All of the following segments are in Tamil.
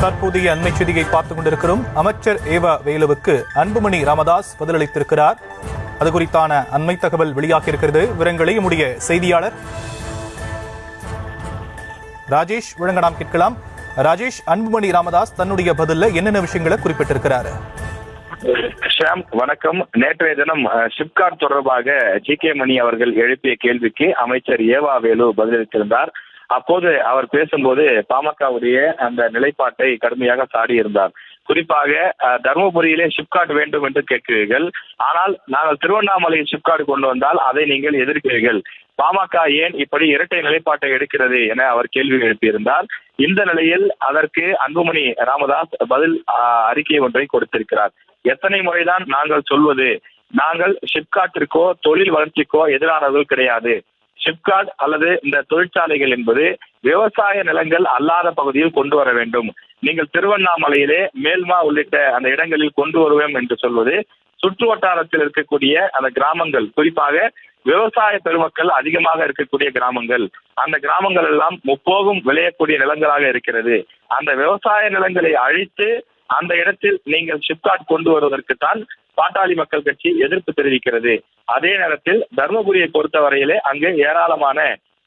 தற்போதைய அண்மை செய்தியை பார்த்துக் கொண்டிருக்கிறோம். அமைச்சர் ஏவா வேலுவுக்கு அன்புமணி ராமதாஸ் பதிலளித்திருக்கிறார். அது குறித்தான அண்மை தகவல் வெளியாகி இருக்கிறது விவரங்களை நம்முடைய செய்தியாளர் ராஜேஷ் வழங்க நாம் கேட்கலாம். ராஜேஷ் அன்புமணி ராமதாஸ் தன்னுடைய பதில்ல என்னென்ன விஷயங்களை குறிப்பிட்டிருக்கிறாரு? ஷாம் வணக்கம். நேற்றைய தினம் ஷிப்காட் தொடர்பாக ஜி கே மணி அவர்கள் எழுப்பிய கேள்விக்கு அமைச்சர் ஏவா வேலு பதிலளித்திருந்தார். அப்போது அவர் பேசும்போது பாமகவுடைய அந்த நிலைப்பாட்டை கடுமையாக சாடியிருந்தார். குறிப்பாக தர்மபுரியிலே தருமபுரியிலே ஷிப்காட் வேண்டும் என்று கேட்கிறீர்கள். ஆனால் நாங்கள் திருவண்ணாமலையில் ஷிப்காட் கொண்டு வந்தால் அதை நீங்கள் எதிர்க்கிறீர்கள். பாமக ஏன் இப்படி இரட்டை நிலைப்பாட்டை எடுக்கிறது என அவர் கேள்வி எழுப்பியிருந்தார். இந்த நிலையில் அதற்கு அன்புமணி ராமதாஸ் பதில் அஹ், அறிக்கை ஒன்றை கொடுத்திருக்கிறார். எத்தனை முறைதான் நாங்கள் சொல்வது நாங்கள் ஷிப்காட்டிற்கோ தொழில் வளர்ச்சிக்கோ எதிரானவர்கள் கிடையாது. சிப்காட் அல்லது இந்த தொழிற்சாலைகள் என்பது விவசாய நிலங்கள் அல்லாத பகுதியில் கொண்டு வர வேண்டும். நீங்கள் திருவண்ணாமலையிலே மேல்மா உள்ளிட்ட அந்த இடங்களில் கொண்டு வருவோம் என்று சொல்வது சுற்று வட்டாரத்தில் இருக்கக்கூடிய அந்த கிராமங்கள். குறிப்பாக விவசாய பெருமக்கள் அதிகமாக இருக்கக்கூடிய கிராமங்கள். அந்த கிராமங்கள் எல்லாம் முப்போகும் விளையக்கூடிய நிலங்களாக இருக்கிறது. அந்த விவசாய நிலங்களை அழித்து அந்த இடத்தில் நீங்கள் சிப்காட் கொண்டு வருவதற்கு தான் பாட்டாளி மக்கள் கட்சி எதிர்ப்பு தெரிவிக்கிறது. அதே நேரத்தில் தர்மபுரியை பொறுத்தவரையிலே அங்கு ஏராளமான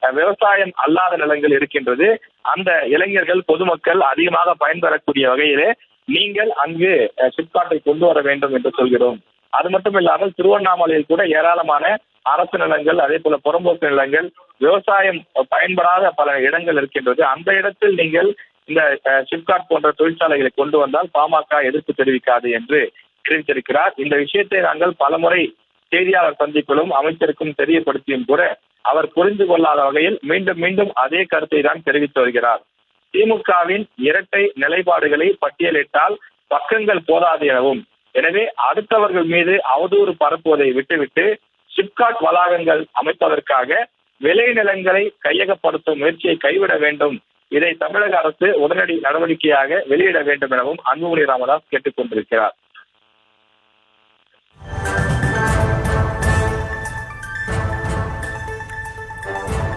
விவசாயம் அல்லாத நிலங்கள் இருக்கின்றது. அந்த இளைஞர்கள் பொதுமக்கள் அதிகமாக பயன்பெறக்கூடிய வகையிலே நீங்கள் அங்கு சிப்காட்டை கொண்டு வர வேண்டும் என்று சொல்கிறோம். அது மட்டும் இல்லாமல் திருவண்ணாமலையில் கூட ஏராளமான அரசு நிலங்கள் அதே போல புறம்போக்கு நிலங்கள் விவசாயம் பயன்படாத பல இடங்கள் இருக்கின்றது. அந்த இடத்தில் நீங்கள் இந்த சிப்காட் போன்ற தொழிற்சாலைகளை கொண்டு வந்தால் பாமக எதிர்ப்பு தெரிவிக்காது என்று தெரிவித்திருக்கிறார். இந்த விஷயத்தை நாங்கள் பலமுறை செய்தியாளர் சந்திப்பிலும் அமைச்சருக்கும் தெரியப்படுத்தியும் கூட அவர் புரிந்து கொள்ளாத வகையில் மீண்டும் மீண்டும் அதே கருத்தை தான் தெரிவித்து வருகிறார். திமுகவின் இரட்டை நிலைப்பாடுகளை பட்டியலிட்டால் பக்கங்கள் போதாது எனவும் எனவே அடுத்தவர்கள் மீது அவதூறு பரப்புவதை விட்டுவிட்டு சிப்காட் வளாகங்கள் அமைப்பதற்காக விளைநிலங்களை கையகப்படுத்தும் முயற்சியை கைவிட வேண்டும். இதை தமிழக அரசு உடனடி நடவடிக்கையாக வெளியிட வேண்டும் எனவும் அன்புமணி ராமதாஸ் கேட்டுக் கொண்டிருக்கிறார்